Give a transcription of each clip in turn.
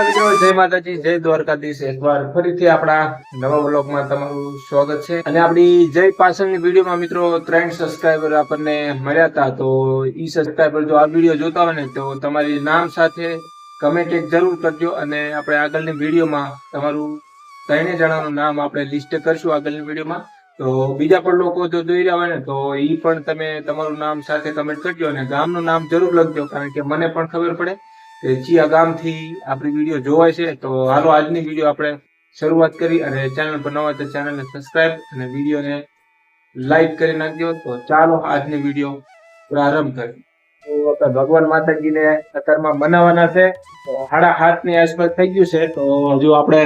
જય માતાજી, જય દ્વારકાધીશ. એકવાર ફરીથી આપણા નવા બ્લોગમાં તમારું સ્વાગત છે. અને આપણી જય પાછળની વિડીયોમાં મિત્રો ત્રણ સબસ્ક્રાઈબર આપણને મળ્યા હતા. તો ઈ સબસ્ક્રાઈબર જો આ વીડિયો જોતા હોય ને, તો તમારી નામ સાથે કમેન્ટ એક જરૂર કરજો અને આપણે આગળની વિડીયોમાં તમારું ત્રણે જણાનું નામ આપણે લિસ્ટ કરશું આગળની વિડીયોમાં. તો બીજા પણ લોકો જો જોઈ રહ્યા હોય ને, તો એ પણ તમે તમારું નામ સાથે કમેન્ટ કરજો અને ગામનું નામ જરૂર લખજો, કારણ કે મને પણ ખબર પડે. ચિયા ગામથી આપણી વીડિયો જોવાય છે, તો હાલો આજની વીડિયો આપણે શરૂઆત કરી અને ચેનલ નવા તો ચેનલને સબસ્ક્રાઇબ અને વિડીયોને લાઈક કરી નાખજો. તો ચાલો આજની વીડિયો પ્રારંભ કરીએ. તો આપણે ભગવાન માતાજીને અત્યારમાં બનાવવાના છે, તો સાડા હાથની આસપાસ થઈ ગયું છે, તો હજુ આપણે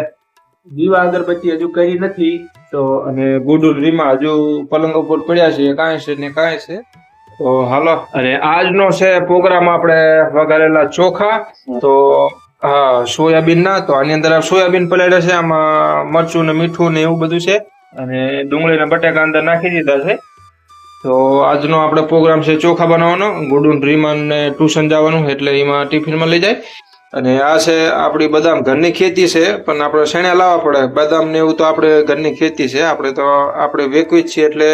દીવા અગરબત્તી હજુ કરી નથી, તો અને ગુડુલ રીમા હજુ પલંગ ઉપર પડ્યા છે, કાંઈ છે ને કાંઈ છે. તો હાલો. અને આજનો છે પ્રોગ્રામ આપણે વઘારેલા ચોખા. તો હા સોયાબીન ના તો આની અંદર સોયાબીન પલાળ્યા છે આમાં મરચું ને મીઠું ને એવું બધું છે. અને ડુંગળી ને બટાકા અંદર નાખી દીધા છે. તો આજનો આપણે પ્રોગ્રામ છે ચોખા બનાવવાનો. ગુડુન રીમાન ને ટ્યુશન જવાનું એટલે એમાં ટિફિનમાં લઈ જાય. અને આ છે આપણી બદામ ઘરની ખેતી છે પણ આપણે શેણે લાવવા પડે? બદામ ને એવું તો આપણે ઘરની ખેતી છે. આપણે તો આપણે વેકવી જ છીએ એટલે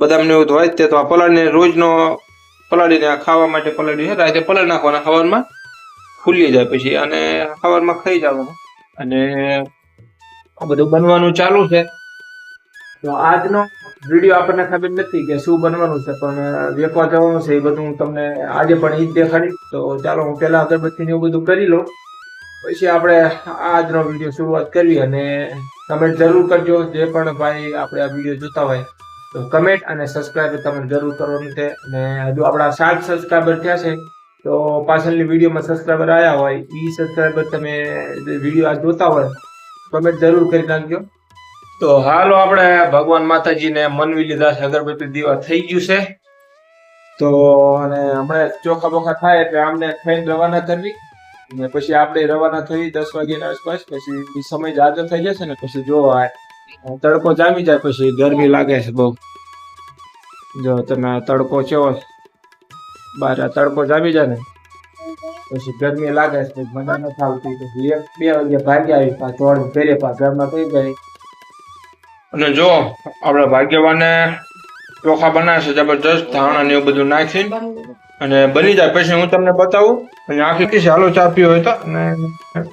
બદામ ને એવું હોય તે તો આ પલાળીને રોજનો પલાળીને આ ખાવા માટે પલાળી છે. રાતે પલાળ નાખવાના ખાવારમાં ફૂલી જાય પછી અને ખાવારમાં ખાઈ જવાનું. અને આ બધું બનવાનું ચાલુ છે. તો આજનો વીડિયો આપણને ખબર નથી કે શું બનવાનું છે, પણ વેકવા જવાનું છે એ બધું હું તમને આજે પણ એ જ દેખાડીશ. તો ચાલો હું પહેલાં અગરબત્તીને એવું બધું કરી લઉં. પછી આપણે આજનો વીડિયો શરૂઆત કરવી અને કમેન્ટ જરૂર કરજો જે પણ ભાઈ આપણે આ વીડિયો જોતા હોય. તો કમેન્ટ અને સબસ્ક્રાઈબ તમે જરૂર કરવાનું છે. અને હજુ આપણા સાત સબસ્ક્રાઈબર થયા છે, તો પાછળની વિડીયોમાં સબસ્ક્રાઈબર આવ્યા હોય એ સબસ્ક્રાઈબર તમે વીડિયો આ જોતા હોય કમેન્ટ જરૂર કરી નાખજો. તો હાલો આપણે ભગવાન માતાજીને મનવી લીધા છે, અગરબત્તી દીવા થઈ ગયું છે. તો અને હમણાં ચોખા બોખા થાય એટલે આમને ખાઈને રવાના કરવી. અને પછી આપણે રવાના થઈ દસ વાગ્યાના આસપાસ, પછી સમય જાજો થઈ જશે ને, પછી જોવા તડકો જામી જાય પછી ગરમી લાગે છે બહુ. જો તમે તડકો છે? બહાર તડકો જામી જાય ને, પછી ગરમી લાગે છે મજા નથી આવતી. પછી એક બે વાગે ભાગી આવી પા ચોળ ઘરે પા ઘરમાં કઈ જાય. અને જો, આપણે ભાગ્યવાને ચોખા બનાવશે, જબરજસ્ત ધાણા ને એવું બધું નાખી અને બની જાય. પછી હું તમને બતાવું, અને આખી કીશ હાલો ચા પીવો હોય તો, અને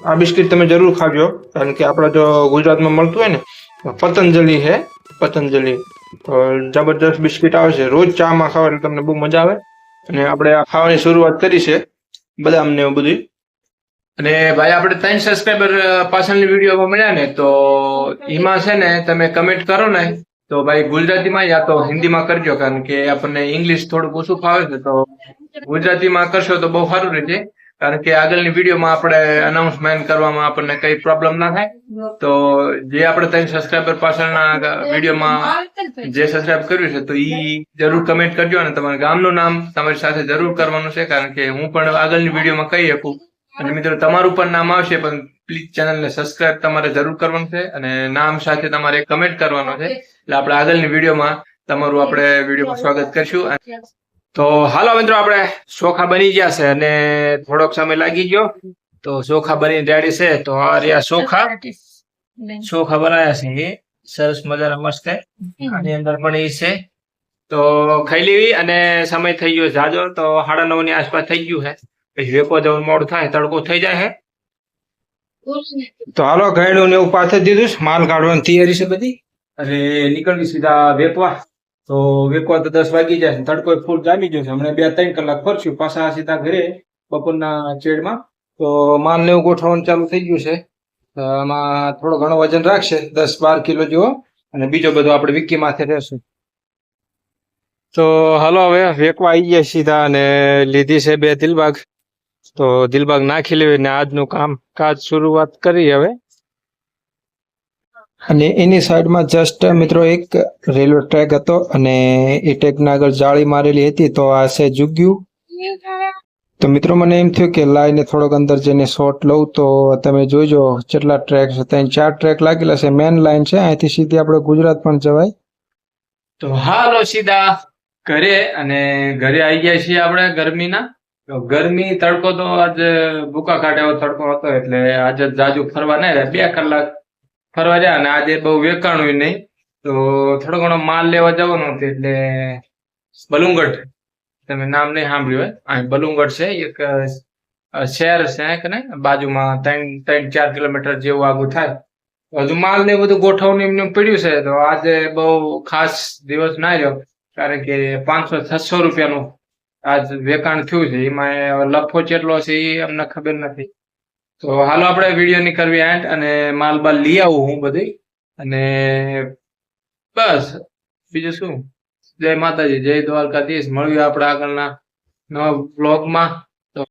આ બિસ્કિટ તમે જરૂર ખાજો. કારણ કે આપણે જો ગુજરાતમાં મળતું હોય ને પતંજલિ છે પતંજલિ. જબરદસ્ત બિસ્કિટ આવે છે. રોજ ચામાં ખાવા એટલે તમને બહુ મજા આવે. અને આપણે આ ખાવાની શરૂઆત કરી છે, બદામ એવું બધું અને ભાઈ, આપણે ત્રણ સબસ્ક્રાઈબર પાછળની વિડીયોમાં મળ્યા ને, તો એમાં છે ને તમે કમેન્ટ કરો ને, તો ભાઈ ગુજરાતીમાં યા તો હિન્દીમાં કરજો, કારણ કે આપણને ઇંગ્લિશ થોડુંક ઓછું ફાવે છે, તો ગુજરાતીમાં કરશો તો બહુ સારું રહેશે. કારણ કે આગળની વિડીયોમાં આપણે અનાઉન્સમેન્ટ કરવામાં આપણને કઈ પ્રોબ્લેમ ના થાય. તો જે આપણે ત્રણ સબસ્ક્રાઈબર પાછળના વિડીયોમાં જે સબસ્ક્રાઇબ કર્યું છે, તો ઈ જરૂર કમેન્ટ કરજો અને તમારા ગામનું નામ તમારી સાથે જરૂર કરવાનું છે, કારણ કે હું પણ આગળની વિડીયોમાં કહી શકું. અને મિત્રો, તમારું પણ નામ આવશે, પણ પ્લીઝ ચેનલને સબસ્ક્રાઇબ તમારે જરૂર કરવાનું છે અને નામ સાથે તમારે કમેન્ટ કરવાનો છે. એટલે આપણે આગળની વિડીયોમાં તમારું આપણે વિડીયોમાં સ્વાગત કરશું. તો હાલો મિત્રો, આપણે ચોખા બની ગયા છે અને થોડોક સમય લાગી ગયો. તો ચોખા બની રેડી છે. તો આ રહ્યા ચોખા ચોખા બનાવ્યા છે સરસ મજાના મસ્ત. આની અંદર પણ એ છે. તો ખાઈ લેવી અને સમય થઈ ગયો જાજો. તો સાડા નવની આસપાસ થઈ ગયું છે. પછી વેકો જવું મોડું થાય, તડકો થઈ જાય હે તો હાલો ગાયડું ને એવું પાછળ દીધું માલ કાઢવાની તૈયારી છે બધી. અને નીકળવી સીધા વેકવા તો વેકવા તો દસ વાગી જાય તડકો ફૂલ જામી ગયો છે. હમણાં બે ત્રણ કલાક ફરશું. પાછા સીધા ઘરે બપોરના ચેડમાં. તો માલ ને એવું ગોઠવવાનું ચાલુ થઈ ગયું છે. આમાં થોડો ઘણો વજન રાખશે. દસ બાર કિલો જેવો. અને બીજો બધો આપણે વિકી માથે રહેશું. તો હાલો હવે વેકવા આવી ગયા સીધા અને લીધી છે બે દિલબાગ. તો દિલબાગ નાખી લેવી ને આજનું કામ. કાજ શરૂઆત કરી હવે. અને એની સાઈડમાં જસ્ટ મિત્રો એક રેલવે ટ્રેક હતો અને એ ટ્રેકના આગળ જાળી મારેલી હતી તો આ છે જુગ્યું. તો મિત્રો મને એમ થયું કે લાઈને થોડોક અંદર જઈને શોર્ટ લઉં તો તમે જોઈજો કેટલા ટ્રેક છે ત્યાં ચાર ટ્રેક લાગેલા છે. મેન લાઈન છે. અહીંથી સીધી આપણે ગુજરાત પણ જવાય. તો હાલો સીધા ઘરે અને ઘરે આવી ગયા છીએ આપણે ગરમીના. તો ગરમી તડકો તો આજે ભૂકા કાઢે એવો તડકો હતો એટલે આજે જાજુ ફરવા નહીં બે કલાક ફરવા જાય અને આજે બહુ વેકાણું નહીં. તો થોડો ઘણો માલ લેવા જવાનો હતો એટલે બલુંગઢ. તમે નામ નહીં સાંભળ્યું હોય અહીં બલુંગઢ છે. એક શહેર છે કે ને બાજુમાં ત્રણ ત્રણ, ચાર કિલોમીટર જેવું આગું થાય. હજુ માલ ને બધું ગોઠવણી એમને પડ્યું છે. તો આજે બહુ ખાસ દિવસ ના રહ્યો. કારણ કે પાંચસો, છસો રૂપિયાનું આજ વેચાણ થયું છે. એમાં લફો કેટલો છે એ અમને ખબર નથી. તો હાલો આપણે વીડિયો ની કરવી એન્ડ અને માલ બાલ લઈ આવું હું બધી અને બસ, બીજું શું? જય માતાજી, જય દ્વારકાધીશ. મળ્યું આપણે આગળના નવા બ્લોગમાં